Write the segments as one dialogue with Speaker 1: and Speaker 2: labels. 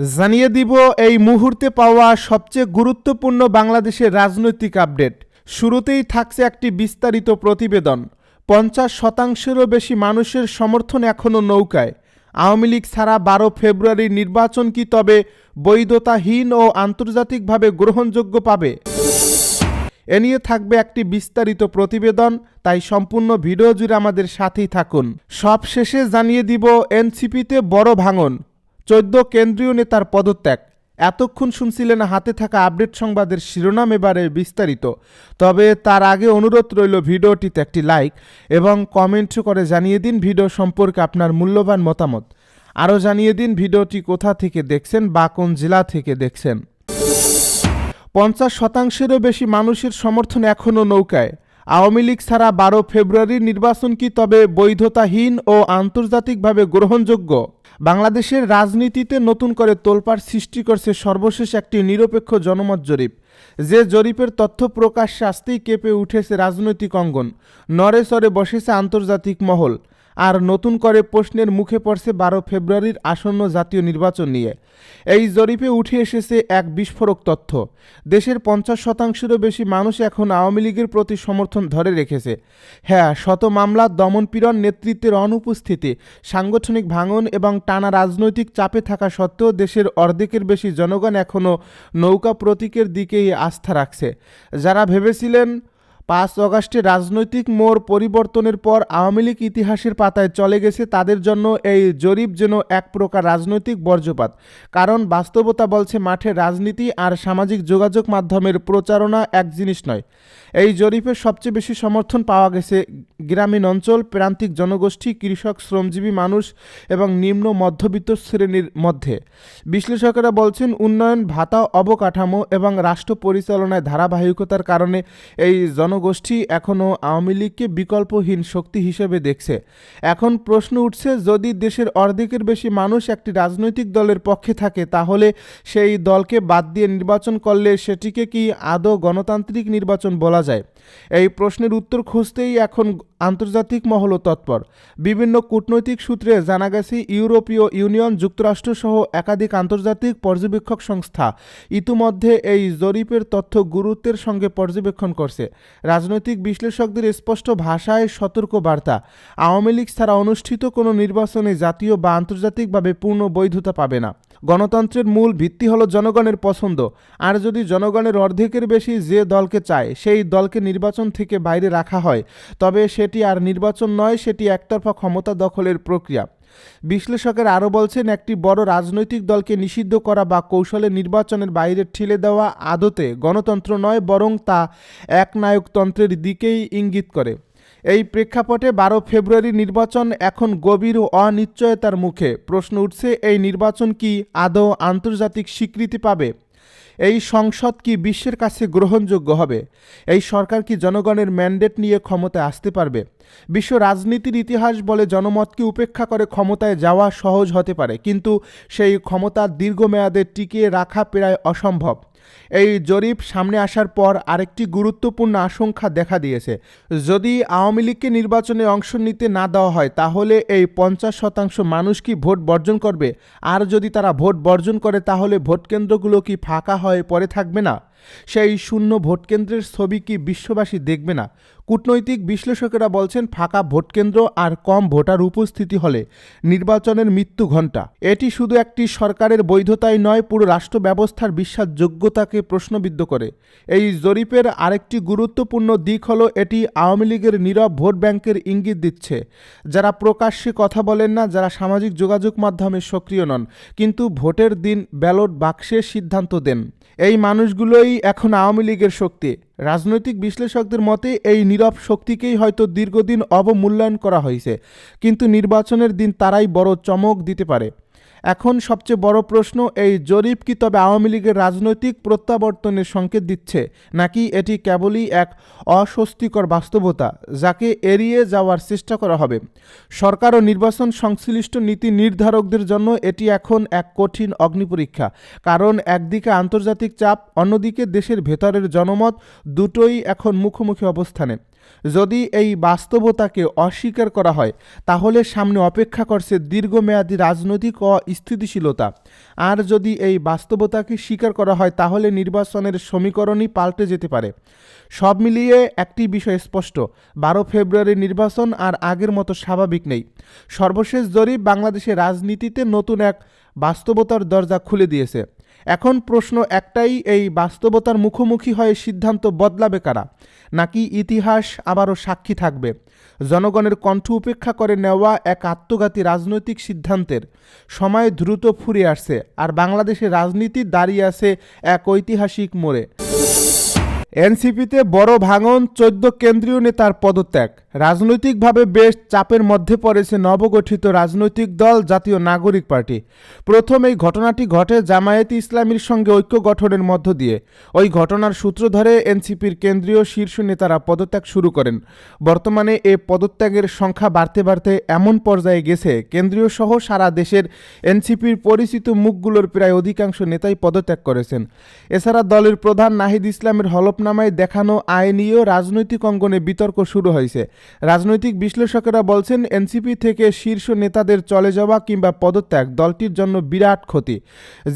Speaker 1: জানিয়ে দিব এই মুহূর্তে পাওয়া সবচেয়ে গুরুত্বপূর্ণ বাংলাদেশের রাজনৈতিক আপডেট। শুরুতেই থাকছে একটি বিস্তারিত প্রতিবেদন। পঞ্চাশ শতাংশেরও বেশি মানুষের সমর্থন এখনও নৌকায়। আওয়ামী লীগ ছাড়া বারো ফেব্রুয়ারির নির্বাচন কি তবে বৈধতাহীন ও আন্তর্জাতিকভাবে গ্রহণযোগ্য পাবে? এ নিয়ে থাকবে একটি বিস্তারিত প্রতিবেদন, তাই সম্পূর্ণ ভিডিও জুড়ে আমাদের সাথেই থাকুন। সব শেষে জানিয়ে দিব, এনসিপিতে বড় ভাঙন। চোদ্দ কেন্দ্রীয় নেতার পদত্যাগ। এতক্ষণ শুনছিলেন হাতে থাকা আপডেট সংবাদের শিরোনাম এবারে বিস্তারিত। তবে তার আগে অনুরোধ রইল ভিডিওটিতে একটি লাইক এবং কমেন্ট করে জানিয়ে দিন ভিডিও সম্পর্কে আপনার মূল্যবান মতামত। আরও জানিয়ে দিন ভিডিওটি কোথা থেকে দেখছেন বা কোন জেলা থেকে দেখছেন। পঞ্চাশ শতাংশেরও বেশি মানুষের সমর্থন এখনও নৌকায়। আওয়ামী লীগ ছাড়া বারো ফেব্রুয়ারির নির্বাচন কি তবে বৈধতাহীন ও আন্তর্জাতিকভাবে গ্রহণযোগ্য? বাংলাদেশের রাজনীতিতে নতুন করে তোলপাড় সৃষ্টি করছে সর্বশেষ একটি নিরপেক্ষ জনমত জরিপ। যে জরিপের তথ্য প্রকাশ আসতেই কেঁপে উঠেছে রাজনৈতিক অঙ্গন। নরে সরে বসেছে আন্তর্জাতিক মহল। আর নতুন করে প্রশ্নের মুখে পড়ছে বারো ফেব্রুয়ারির আসন্ন জাতীয় নির্বাচন নিয়ে। এই জরিপে উঠে এসেছে এক বিস্ফোরক তথ্য। দেশের পঞ্চাশ শতাংশেরও বেশি মানুষ এখন আওয়ামী লীগের প্রতি সমর্থন ধরে রেখেছে। হ্যাঁ শত মামলা দমনপীড়ন নেতৃত্বের অনুপস্থিতি, সাংগঠনিক ভাঙন এবং টানা রাজনৈতিক চাপে থাকা সত্ত্বেও দেশের অর্ধেকের বেশি জনগণ এখনও নৌকা প্রতীকের দিকেই আস্থা রাখছে। যারা ভেবেছিলেন পাঁচ অগাস্টে রাজনৈতিক মোড় পরিবর্তনের পর আওয়ামী লীগ ইতিহাসের পাতায় চলে গেছে তাদের জন্য এই জরিপ যেন এক প্রকার রাজনৈতিক বর্জ্যপাত। কারণ বাস্তবতা বলছে মাঠে রাজনীতি আর সামাজিক যোগাযোগ মাধ্যমের প্রচারণা এক জিনিস নয়। এই জরিপে সবচেয়ে বেশি সমর্থন পাওয়া গেছে গ্রামীণ অঞ্চল, প্রান্তিক জনগোষ্ঠী, কৃষক, শ্রমজীবী মানুষ এবং নিম্ন মধ্যবিত্ত শ্রেণির মধ্যে। বিশ্লেষকেরা বলছেন উন্নয়ন, ভাতা, অবকাঠামো এবং রাষ্ট্র পরিচালনায় ধারাবাহিকতার কারণে এই জনগোষ্ঠী এখনও আওয়ামী লীগকে বিকল্পহীন শক্তি হিসেবে দেখছে। এখন প্রশ্ন উঠছে, যদি দেশের অর্ধেকের বেশি মানুষ একটি রাজনৈতিক দলের পক্ষে থাকে, তাহলে সেই দলকে বাদ দিয়ে নির্বাচন করলে সেটিকে কি আদৌ গণতান্ত্রিক নির্বাচন বলা যায়? এই প্রশ্নের উত্তর খুঁজতেই এখন আন্তর্জাতিক মহলও তৎপর। বিভিন্ন কূটনৈতিক সূত্রে জানা গেছে, ইউরোপীয় ইউনিয়ন যুক্তরাষ্ট্রসহ একাধিক আন্তর্জাতিক পর্যবেক্ষক সংস্থা ইতিমধ্যে এই জরিপের তথ্য গুরুত্বের সঙ্গে পর্যবেক্ষণ করছে। রাজনৈতিক বিশ্লেষকদের স্পষ্ট ভাষায় সতর্ক বার্তা আওয়ামী লীগ ছাড়া অনুষ্ঠিত কোনো নির্বাচনে জাতীয় বা আন্তর্জাতিকভাবে পূর্ণ বৈধতা পাবে না। গণতন্ত্রের মূল ভিত্তি হলো জনগণের পছন্দ। আর যদি জনগণের অর্ধেকের বেশি যে দলকে চায়, সেই দলকে নির্বাচন থেকে বাইরে রাখা হয়, তবে সেটি আর নির্বাচন নয়, সেটি একতরফা ক্ষমতা দখলের প্রক্রিয়া। বিশ্লেষকের আরও বলছেন, একটি বড় রাজনৈতিক দলকে নিষিদ্ধ করা বা কৌশলে নির্বাচনের বাইরে ঠেলে দেওয়া আদতে গণতন্ত্র নয়, বরং তা একনায়কতন্ত্রের দিকেই ইঙ্গিত করে। এই প্রেক্ষাপটে বারো ফেব্রুয়ারি নির্বাচন এখন গভীর অনিশ্চয়তার মুখে। প্রশ্ন উঠছে, এই নির্বাচন কি আদৌ আন্তর্জাতিক স্বীকৃতি পাবে? এই সংসদ কি বিশ্বের কাছে গ্রহণযোগ্য হবে? এই সরকার কি জনগণের ম্যান্ডেট নিয়ে ক্ষমতায় আসতে পারবে? বিশ্ব রাজনীতির ইতিহাস বলে জনমতকে উপেক্ষা করে ক্ষমতায় যাওয়া সহজ হতে পারে? কিন্তু সেই ক্ষমতা দীর্ঘমেয়াদে টিকিয়ে রাখা প্রায় অসম্ভব। এই জরিপ সামনে আসার পর আরেকটি গুরুত্বপূর্ণ আশঙ্কা দেখা দিয়েছে। যদি আওয়ামী লীগকে নির্বাচনে অংশ নিতে না দেওয়া হয়, তাহলে এই পঞ্চাশ শতাংশ মানুষ কি ভোট বর্জন করবে? আর যদি তারা ভোট বর্জন করে, তাহলে ভোট কেন্দ্রগুলো কি ফাঁকা হয়ে পড়ে থাকবে না? সেই শূন্য ভোটকেন্দ্রের ছবি কি বিশ্ববাসী দেখবে না? কূটনৈতিক বিশ্লেষকেরা বলছেন ফাঁকা ভোটকেন্দ্র আর কম ভোটার উপস্থিতি হলে নির্বাচনের মৃত্যু ঘণ্টা। এটি শুধু একটি সরকারের বৈধতাই নয়, পুরো রাষ্ট্র ব্যবস্থার বিশ্বাসযোগ্যতাকে প্রশ্নবিদ্ধ করে। এই জরিপের আরেকটি গুরুত্বপূর্ণ দিক হলো, এটি আওয়ামী লীগের নীরব ভোট ব্যাংকের ইঙ্গিত দিচ্ছে। যারা প্রকাশ্যে কথা বলেন না, যারা সামাজিক যোগাযোগ মাধ্যমে সক্রিয় নন, কিন্তু ভোটের দিন ব্যালট বাক্সে সিদ্ধান্ত দেন। এই মানুষগুলোই এখন আওয়ামী লীগের শক্তি। রাজনৈতিক বিশ্লেষকদের মতে, এই নীরব শক্তিকেই হয়তো দীর্ঘদিন অবমূল্যায়ন করা হয়েছে। কিন্তু নির্বাচনের দিন তারাই বড় চমক দিতে পারে। এখন সবচেয়ে বড় প্রশ্ন, এই জরিপ কি তবে আওয়ামী লীগের রাজনৈতিক প্রত্যাবর্তনের সংকেত দিচ্ছে, নাকি এটি কেবলই এক অস্বস্তিকর বাস্তবতা যাকে এড়িয়ে যাওয়ার চেষ্টা করা হবে? সরকার ও নির্বাচন সংশ্লিষ্ট নীতি নির্ধারকদের জন্য এটি এখন এক কঠিন অগ্নিপরীক্ষা, কারণ একদিকে আন্তর্জাতিক চাপ, অন্যদিকে দেশের ভেতরের জনমত দুটোই এখন মুখোমুখি অবস্থানে। যদি এই বাস্তবতাকে অস্বীকার করা হয়, তাহলে সামনে অপেক্ষা করছে দীর্ঘমেয়াদী রাজনৈতিক অস্থিতিশীলতা আর যদি এই বাস্তবতাকে স্বীকার করা হয়, তাহলে নির্বাচনের সমীকরণই পাল্টে যেতে পারে। সব মিলিয়ে একটি বিষয় স্পষ্ট, বারো ফেব্রুয়ারি নির্বাচন আর আগের মতো স্বাভাবিক নেই। সর্বশেষ জরিপ বাংলাদেশের রাজনীতিতে নতুন এক বাস্তবতার দরজা খুলে দিয়েছে। এখন প্রশ্ন একটাই, এই বাস্তবতার মুখোমুখি হয়ে সিদ্ধান্ত বদলাবে কারা? নাকি ইতিহাস আবারও সাক্ষী থাকবে? জনগণের কণ্ঠ উপেক্ষা করে নেওয়া এক আত্মঘাতী রাজনৈতিক সিদ্ধান্তের সময় দ্রুত ফুরিয়ে আসছে, আর বাংলাদেশের রাজনীতি দাঁড়িয়ে আছে এক ঐতিহাসিক মোড়ে। এনসিপিতে বড় ভাঙন, চোদ্দ কেন্দ্রীয় নেতার পদত্যাগ। রাজনৈতিকভাবে বেশ চাপের মধ্যে পড়েছে নবগঠিত রাজনৈতিক দল জাতীয় নাগরিক পার্টি। প্রথম এই ঘটনাটি ঘটে জামায়াতে ইসলামীর সঙ্গে ঐক্য গঠনের মধ্য দিয়ে। ওই ঘটনার সূত্র ধরে এনসিপির কেন্দ্রীয় শীর্ষ নেতারা পদত্যাগ শুরু করেন। বর্তমানে এ পদত্যাগের সংখ্যা বাড়তে বাড়তে এমন পর্যায়ে গেছে, কেন্দ্রীয় সহ সারা দেশের এনসিপির পরিচিত মুখগুলোর প্রায় অধিকাংশ নেতাই পদত্যাগ করেছেন। এছাড়া দলের প্রধান নাহিদ ইসলামের হলফনামায় দেখানো আয় নিয়েও রাজনৈতিক অঙ্গনে বিতর্ক শুরু হয়েছে। রাজনৈতিক বিশ্লেষকেরা বলছেন, এনসিপি থেকে শীর্ষ নেতাদের চলে যাওয়া কিংবা পদত্যাগ দলটির জন্য বিরাট ক্ষতি।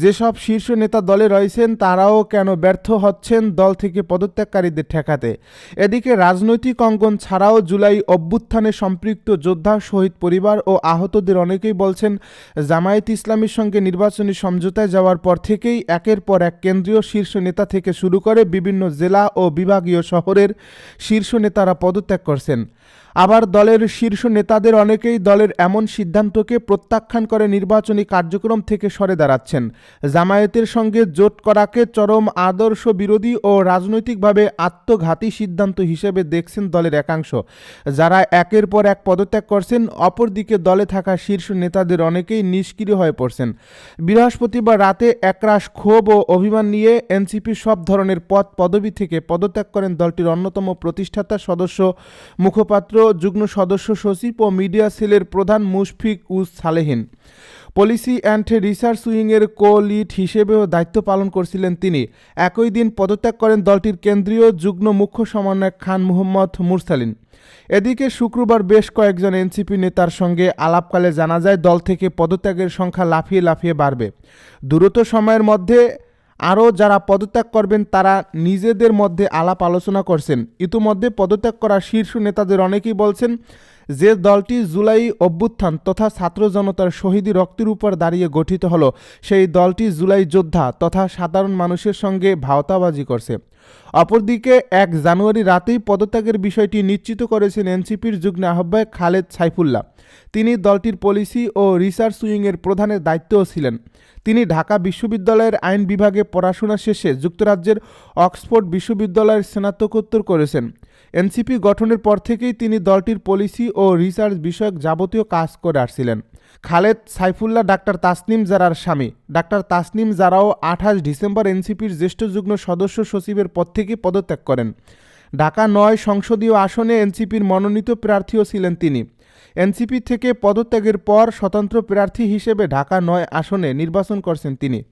Speaker 1: যেসব শীর্ষ নেতা দলে রয়েছেন, তারাও কেন ব্যর্থ হচ্ছেন দল থেকে পদত্যাগকারীদের ঠেকাতে? এদিকে রাজনৈতিক অঙ্গন ছাড়াও জুলাই অভ্যুত্থানে সম্পৃক্ত যোদ্ধা, শহীদ পরিবার ও আহতদের অনেকেই বলছেন, জামায়াত ইসলামীর সঙ্গে নির্বাচনী সমঝোতায় যাওয়ার পর থেকেই একের পর এক কেন্দ্রীয় শীর্ষ নেতা থেকে শুরু করে বিভিন্ন জেলা ও বিভাগীয় শহরের শীর্ষ নেতারা পদত্যাগ করছেন। আবার দলের শীর্ষ নেতাদের অনেকেই দলের এমন সিদ্ধান্তকে প্রত্যাখ্যান করে নির্বাচনী কার্যক্রম থেকে সরে দাঁড়াচ্ছেন। জামায়াতের সঙ্গে জোট করাকে চরম আদর্শ বিরোধী ও রাজনৈতিকভাবে আত্মঘাতী সিদ্ধান্ত হিসেবে দেখছেন দলের একাংশ। যারা একের পর এক পদত্যাগ করছেন, অপরদিকে দলে থাকা শীর্ষ নেতাদের অনেকেই নিষ্ক্রিয় হয়ে পড়ছেন। বৃহস্পতিবার রাতে একরাশ ক্ষোভ ও অভিমান নিয়ে এনসিপি সব ধরনের পদ পদবি থেকে পদত্যাগ করেন দলটির অন্যতম প্রতিষ্ঠাতা সদস্য, মুখপাত্র যুগ্ম সদস্য সচিব ও মিডিয়া সেলের প্রধান Mushfiq Uz Salehin. Policy and research উইংয়ের co lead হিসেবেও দায়িত্ব পালন করছিলেন তিনি। একই দিন পদত্যাগ করেন দলটির কেন্দ্রীয় যুগ্ম মুখ্য সমন্বয়ক খান মুহম্মদ মুরসালিন। এদিকে শুক্রবার বেশ কয়েকজন এনসিপি নেতার সঙ্গে আলাপকালে জানা যায়, দল থেকে পদত্যাগের সংখ্যা লাফিয়ে লাফিয়ে বাড়বে। দ্রুত সময়ের মধ্যে আরও যারা পদত্যাগ করবেন, তারা নিজেদের মধ্যে আলাপ আলোচনা করছেন। ইতিমধ্যে পদত্যাগ করা শীর্ষ নেতাদের অনেকেই বলছেন যে দলটি জুলাই অভ্যুত্থান তথা ছাত্র জনতার শহীদি রক্তের উপর দাঁড়িয়ে গঠিত হলো। সেই দলটি জুলাই যোদ্ধা তথা সাধারণ মানুষের সঙ্গে ভাওতাবাজি করছে। অপরদিকে এক জানুয়ারি রাতেই পদত্যাগের বিষয়টি নিশ্চিত করেছেন এনসিপির যুগ্ম আহ্বায়ক খালেদ সাইফুল্লাহ। তিনি দলটির পলিসি ও রিসার্চ উইংয়ের প্রধানের দায়িত্বও ছিলেন। তিনি ঢাকা বিশ্ববিদ্যালয়ের আইন বিভাগে পড়াশোনা শেষে যুক্তরাজ্যের অক্সফোর্ড বিশ্ববিদ্যালয়ের স্নাতকোত্তর করেছেন। এনসিপি গঠনের পর থেকেই তিনি দলটির পলিসি ও রিসার্চ বিষয়ক যাবতীয় কাজ করে আসছিলেন। খালেদ সাইফুল্লাহ ডাক্তার তাসনিম জারার স্বামী। ডাক্তার তাসনিম জারাও আঠাশ ডিসেম্বর এনসিপির জ্যেষ্ঠ যুগ্ম সদস্য সচিবের পদ থেকে পদত্যাগ করেন। ঢাকা নয় সংসদীয় আসনে এনসিপির মনোনীত প্রার্থীও ছিলেন তিনি। এনসিপি থেকে পদত্যাগের পর স্বতন্ত্র প্রার্থী হিসেবে ঢাকা নয় আসনে নির্বাচন করছেন তিনি।